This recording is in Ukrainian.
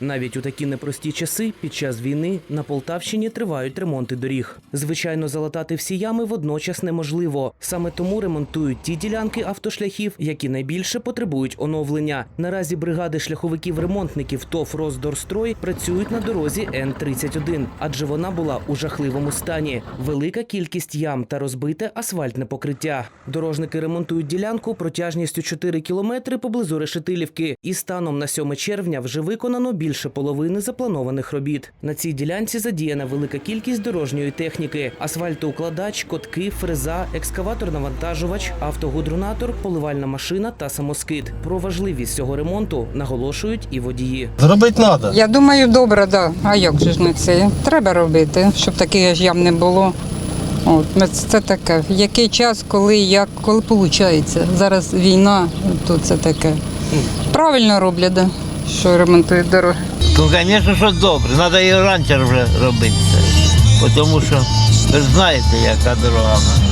Навіть у такі непрості часи під час війни на Полтавщині тривають ремонти доріг. Звичайно, залатати всі ями водночас неможливо. Саме тому ремонтують ті ділянки автошляхів, які найбільше потребують оновлення. Наразі бригади шляховиків-ремонтників ТОВ «Роздорстрой» працюють на дорозі Н-31, адже вона була у жахливому стані. Велика кількість ям та розбите асфальтне покриття. Дорожники ремонтують ділянку протяжністю 4 кілометри поблизу Решетилівки. І станом на 7 червня вже виконано більше половини запланованих робіт. На цій ділянці задіяна велика кількість дорожньої техніки: асфальтоукладач, котки, фреза, екскаватор-навантажувач, автогудрунатор, поливальна машина та самоскид. Про важливість цього ремонту наголошують і водії. Зробити треба. Я думаю, добре, да. А як же ж не це? Треба робити, щоб таких ям не було. От, це таке. Який час, коли, як, коли виходить. Зараз війна, то це таке. Правильно роблять, да, що ремонтують дороги. Ну, звісно, що добре. Треба і раніше вже робити Тому що ви ж знаєте, яка дорога.